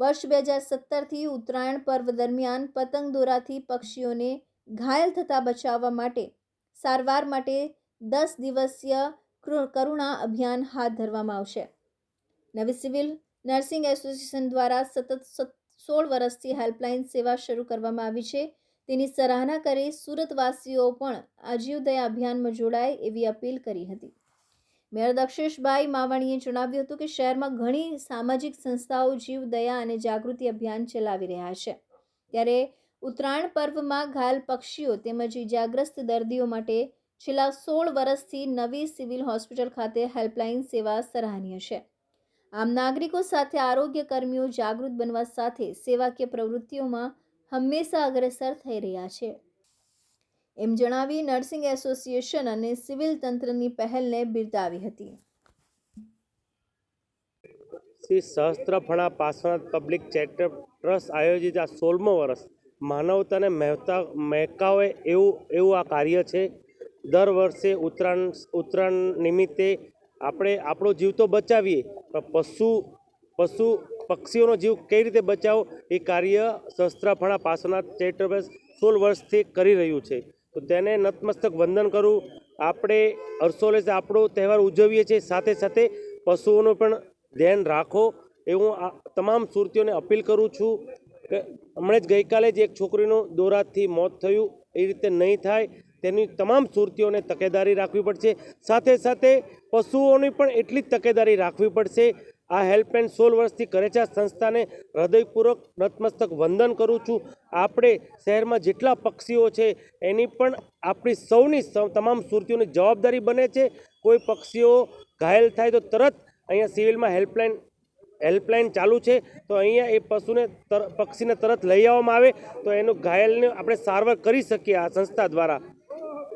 વર્ષ બે હજાર સત્તરથી ઉત્તરાયણ પર્વ દરમિયાન પતંગ દોરાથી પક્ષીઓને ઘાયલ થતાં બચાવવા માટે સારવાર માટે દસ દિવસીય કરુણા અભિયાન હાથ ધરવામાં આવશે. નવી સિવિલ નર્સિંગ એસોસિએશન દ્વારા સતત સત- સોળ વર્ષથી હેલ્પલાઇન સેવા શરૂ કરવામાં આવી છે. તેની સરાહના કરી સુરતવાસીઓ પણ આજીવદયા અભિયાનમાં જોડાય એવી અપીલ કરી હતી. મેયર દક્ષેશભાઈ માવાણીએ જણાવ્યું હતું કે શહેરમાં ઘણી સામાજિક સંસ્થાઓ જીવ, દયા અને જાગૃતિ અભિયાન ચલાવી રહ્યા છે. ત્યારે ઉત્તરાયણ પર્વમાં ઘાયલ પક્ષીઓ તેમજ ઇજાગ્રસ્ત દર્દીઓ માટે છેલ્લા સોળ વર્ષથી નવી સિવિલ હોસ્પિટલ ખાતે હેલ્પલાઇન સેવા સરાહનીય છે. આમ નાગરિકો સાથે આરોગ્ય કર્મીઓ જાગૃત બનવા સાથે સેવાકીય પ્રવૃત્તિઓમાં હંમેશા અગ્રેસર થઈ રહ્યા છે. એમ જણાવી નર્સિંગ એસોસિએશન અને સિવિલ તંત્રની પહેલને બિરદાવી હતી. Shri Sahastraphana Parshwanath public charitable trust આયોજિત આ સોળમો વર્ષ માનવતાને મહેતા, મહેકાવે એવું એવું આ કાર્ય છે. દર વર્ષે ઉત્તરાયણ ઉત્તરાયણ નિમિત્તે આપણે આપણો જીવ તો બચાવીએ, પણ પશુ પશુ પક્ષીઓનો જીવ કઈ રીતે બચાવો એ કાર્ય સહસ્ત્રફણા પાર્શ્વનાથ ચેરિટેબલ સોળ વર્ષથી કરી રહ્યું છે. તો તેને નતમસ્તક વંદન કરું. આપણે હર્ષોલેસ આપણો તહેવાર ઉજવીએ છીએ. સાથે સાથે પશુઓનું પણ ધ્યાન રાખો. એવું આ તમામ સુરતીઓને અપીલ કરું છું કે હમણાં જ ગઈકાલે જ એક છોકરીનું દોરાથી મોત થયું. એ રીતે નહીં થાય. તેની તમામ સુરતીઓને તકેદારી રાખવી પડશે. સાથે સાથે પશુઓની પણ એટલી જ તકેદારી રાખવી પડશે. આ હેલ્પલાઇન સોલ વર્ષથી કરે છે. આ સંસ્થાને હૃદયપૂર્વક નતમસ્તક વંદન કરું છું. આપણે શહેરમાં જેટલા પક્ષીઓ છે, એની પણ આપણી સૌની તમામ સુરતીઓની જવાબદારી બને છે. કોઈ પક્ષીઓ ઘાયલ થાય તો તરત અહીંયા સિવિલમાં હેલ્પલાઇન હેલ્પલાઇન ચાલુ છે. તો અહીંયા એ પશુને પક્ષીને તરત લઈ આવવામાં આવે. તો એનું ઘાયલને આપણે સારવાર કરી શકીએ આ સંસ્થા દ્વારા.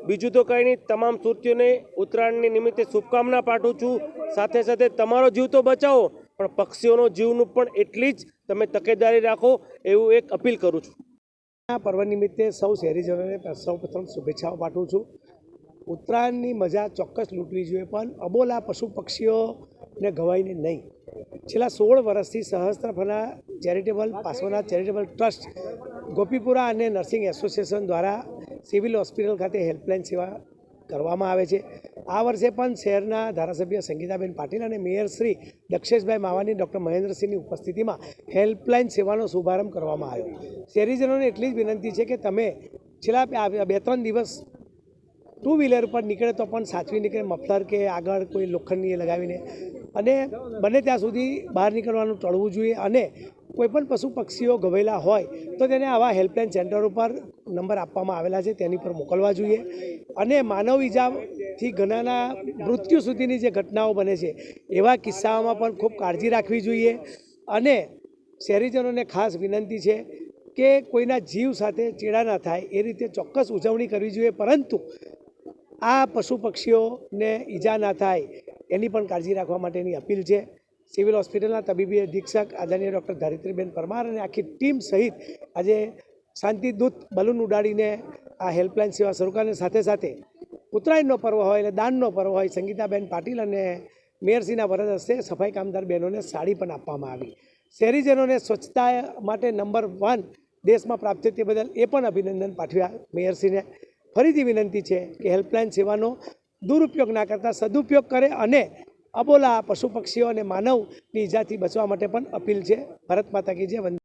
બીજું તો કંઈ નહીં, તમામ સુરતીઓને ઉત્તરાયણની નિમિત્તે શુભકામના પાઠવું છું. સાથે સાથે તમારો જીવ તો બચાવો, પણ પક્ષીઓનો જીવનું પણ એટલી જ તમે તકેદારી રાખો એવું એક અપીલ કરું છું. આ પર્વ નિમિત્તે સૌ શહેરીજનોને સૌપ્રથમ શુભેચ્છાઓ પાઠવું છું. ઉત્તરાયણની મજા ચોક્કસ લૂંટવી જોઈએ, પણ અબોલા પશુ પક્ષીઓને ગવાઈને નહીં. છેલ્લા સોળ વર્ષથી સહસ્ત્રફના ચેરિટેબલ પાસવાના ચેરિટેબલ ટ્રસ્ટ ગોપીપુરા અને નર્સિંગ એસોસિએશન દ્વારા સિવિલ હોસ્પિટલ ખાતે હેલ્પલાઇન સેવા કરવામાં આવે છે. આ વર્ષે પણ શહેરના ધારાસભ્ય સંગીતાબેન પાટીલ અને મેયર શ્રી દક્ષેશભાઈ માવાની ડૉક્ટર મહેન્દ્રસિંહની ઉપસ્થિતિમાં હેલ્પલાઇન સેવાનો શુભારંભ કરવામાં આવ્યો. શહેરીજનોને એટલી જ વિનંતી છે કે તમે છેલ્લા બે- બે ત્રણ દિવસ ટુ વ્હીલર પર નીકળે તો પણ સાચવી નીકળે મફલર કે આગળ કોઈ લોખંડની લગાવીને. અને બને ત્યાં સુધી બહાર નીકળવાનું ટળવું જોઈએ અને કોઈ પણ પશુ પક્ષીઓ ગવેલા હોય, તો તેને આવા હેલ્પલાઇન સેન્ટર ઉપર નંબર આપવામાં આવેલા છે, તેની પર મોકલવા જોઈએ. અને માનવ ઈજાથી ઘણાના મૃત્યુ સુધીની જે ઘટનાઓ બને છે, એવા કિસ્સાઓમાં પણ ખૂબ કાળજી રાખવી જોઈએ. અને શહેરીજનોને ખાસ વિનંતી છે કે કોઈના જીવ સાથે ચેડા ના થાય, એ રીતે ચોક્કસ ઉજવણી કરવી જોઈએ. પરંતુ આ પશુ પક્ષીઓને ઈજા ના થાય, એની પણ કાળજી રાખવા માટેની અપીલ છે. સિવિલ હોસ્પિટલના તબીબી અધિક્ષક આદરણીય ડૉક્ટર ધારિત્રીબેન પરમાર અને આખી ટીમ સહિત આજે શાંતિદૂત બલૂન ઉડાડીને આ હેલ્પલાઇન સેવા શરૂ કરીને સાથે સાથે ઉત્તરાયણનો પર્વ હોય એટલે દાનનો પર્વ હોય, સંગીતાબેન પાટીલ અને મેયરસિંહના વરદ હસ્તે સફાઈ કામદાર બહેનોને સાડી પણ આપવામાં આવી. શહેરીજનોને સ્વચ્છતા માટે નંબર વન દેશમાં પ્રાપ્ત તે બદલ એ પણ અભિનંદન પાઠવ્યા મેયરસિંહને ફરીથી વિનંતી છે કે હેલ્પલાઇન સેવાનો દુરુપયોગ ના કરતા સદુપયોગ કરે અને અબોલા પશુ પક્ષીઓ અને માનવની ઈજાથી બચવા માટે પણ અપીલ છે. ભારત માતા કી જય વંદે